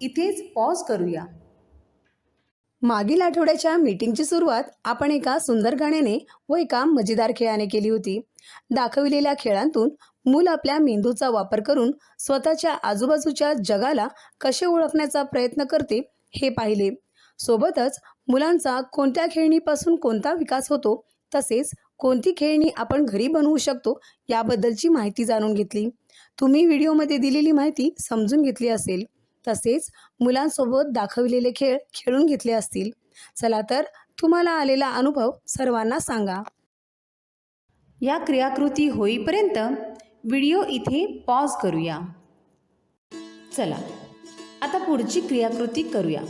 इथेच पॉज करूया. मागील आठवड्याच्या मीटिंगची सुरुवात आपण एका सुंदर गाण्याने व एका मजेदार खेळाने केली होती. दाखविलेल्या खेळांतून मूल आपल्या मेंदूचा वापर करून स्वतःच्या आजूबाजूच्या जगाला कसे ओळखण्याचा प्रयत्न करते हे पाहिले. सोबतच मुलांचा कोणत्या खेळणीपासून कोणता विकास होतो तसेच कोणती खेळणी आपण घरी बनवू शकतो याबद्दलची माहिती जाणून घेतली. तुम्ही व्हिडिओमध्ये दिलेली माहिती समजून घेतली असेल. तसेच मुलांसोबत दाखविलेले खेळ खेळून घेतले असतील. चला तर तुम्हाला आलेला अनुभव सर्वांना सांगा. या क्रियाकृती होईपर्यंत व्हिडिओ इथे पॉज करूया. चला आता पुढची क्रियाकृती करूया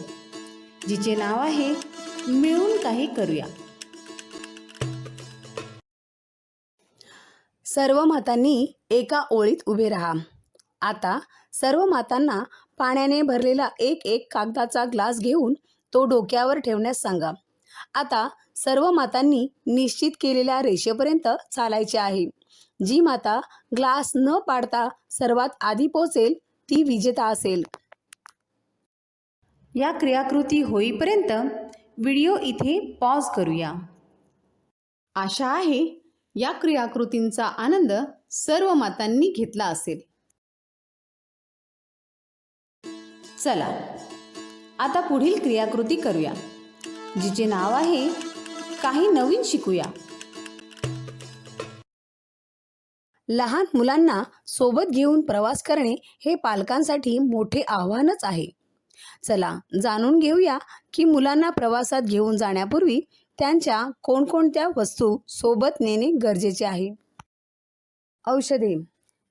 जिचे नाव आहे मिळून काही करूया. सर्व मातांनी एका ओळीत उभे राहा. आता सर्व मातांना पाण्याने भरलेला एक एक कागदाचा ग्लास घेऊन तो डोक्यावर ठेवण्यास सांगा. आता सर्व मातांनी निश्चित केलेल्या रेषेपर्यंत चालायचे आहे. जी माता ग्लास न पाडता सर्वात आधी पोहोचेल ती विजेता असेल. या क्रियाकृती होईपर्यंत व्हिडिओ इथे पॉज करूया. आशा आहे या क्रियाकृतींचा आनंद सर्व मातांनी घेतला असेल. चला. आता पुढील क्रियाकृती करूया जिचे नाव आहे काही नवीन शिकूया. लहान मुलांना सोबत घेऊन प्रवास करणे हे पालकांसाठी मोठे आव्हानच आहे. चला जाणून घेऊया की मुलांना प्रवासात घेऊन जाण्यापूर्वी त्यांच्या कोणकोणत्या वस्तू सोबत नेणे गरजेचे आहे. औषधे.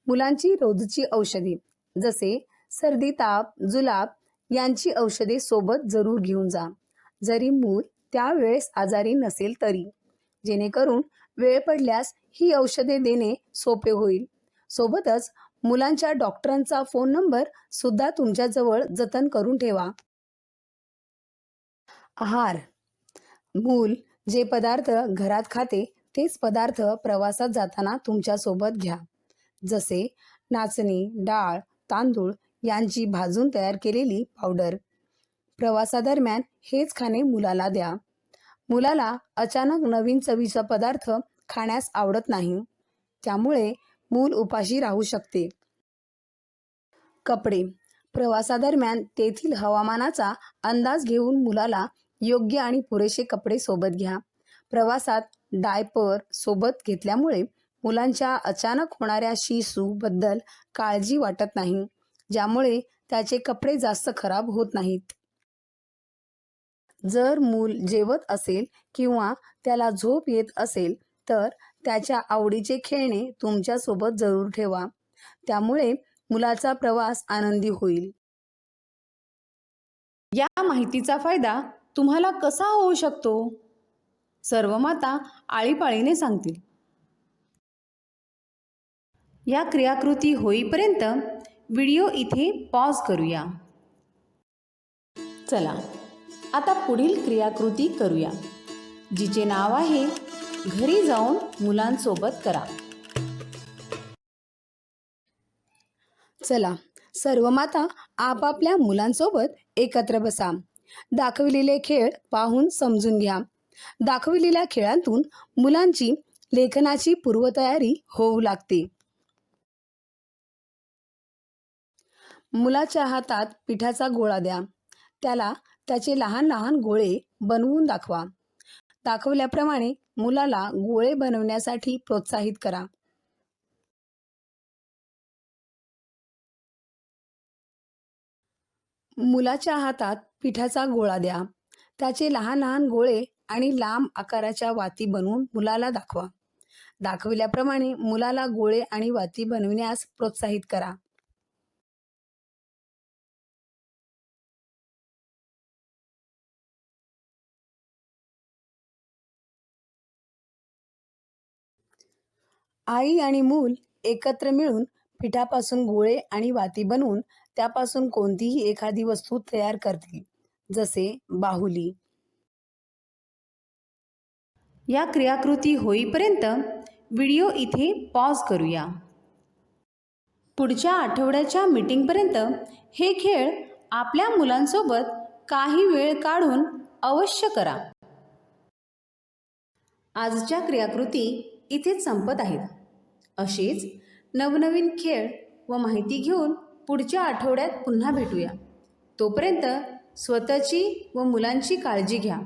मुलांची रोजची औषधे जसे सर्दी ताप जुलाब यांची औषधे सोबत जरूर घेऊन जा. जरी मूल त्यावेळेस आजारी नसेल तरी. जेणेकरून वेळ पडल्यास ही औषधे देणे सोपे होईल. सोबतच मुलांच्या डॉक्टरांचा फोन नंबर सुद्धा तुमच्याजवळ जतन करून ठेवा. आहार. मूल जे पदार्थ घरात खाते तेच पदार्थ प्रवासात जाताना तुमच्यासोबत घ्या. जसे नाचणी डाळ तांदूळ यांची भाजून तयार केलेली पावडर प्रवासादरम्यान हेच खाणे मुलाला द्या. मुलाला अचानक नवीन चवीचा पदार्थ खाण्यास आवडत नाही. त्यामुळे मूल उपाशी राहू शकते. कपडे. प्रवासादरम्यान तेथील हवामानाचा अंदाज घेऊन मुलाला योग्य आणि पुरेसे कपडे सोबत घ्या. प्रवासात डायपर सोबत घेतल्यामुळे मुलांच्या अचानक होणाऱ्या शिसूबद्दल काळजी वाटत नाही. ज्यामुळे त्याचे कपडे जास्त खराब होत नाहीत. जर मूल जेवत असेल किंवा त्याला झोप येत असेल तर त्याच्या आवडीचे खेळणे तुमच्यासोबत जरूर ठेवा. त्यामुळे मुलाचा प्रवास आनंदी होईल. या माहितीचा फायदा तुम्हाला कसा होऊ शकतो? सर्व माता आळीपाळीने सांगतील. या क्रियाकृती होईपर्यंत व्हिडिओ इथे पॉज करूया. चला आता पुढील क्रियाकृती करूया. जिचे नाव आहे घरी जाऊन मुलांसोबत करा. चला सर्व माता आपापल्या मुलांसोबत एकत्र बसा. दाखविलेले खेळ पाहून समजून घ्या. दाखविलेल्या खेळांतून मुलांची लेखनाची पूर्वतयारी होऊ लागते. मुलाच्या हातात पिठाचा गोळा द्या. त्याला त्याचे लहान लहान गोळे बनवून दाखवा. दाखवल्याप्रमाणे मुलाला गोळे बनवण्यासाठी प्रोत्साहित करा. मुलाच्या हातात पिठाचा गोळा द्या. त्याचे लहान लहान गोळे आणि लांब आकाराच्या वाती बनवून मुलाला दाखवा. दाखविल्याप्रमाणे मुलाला गोळे आणि वाती बनविण्यास प्रोत्साहित करा. आई आणि मूल एकत्र मिळून पिठापासून गोळे आणि वाती बनवून त्यापासून कोणतीही एखादी वस्तू तयार करतील जसे बाहुली. या क्रियाकृती होईपर्यंत व्हिडिओ इथे पॉज करूया. पुढच्या आठवड्याच्या मीटिंगपर्यंत हे खेळ आपल्या मुलांसोबत काही वेळ काढून अवश्य करा. आजच्या क्रियाकृती इथेच संपत आहेत. अशीच नवनवीन खेळ व माहिती घेऊन पुढच्या आठवड्यात पुन्हा भेटूया. तोपर्यंत स्वतःची व मुलांची काळजी घ्या.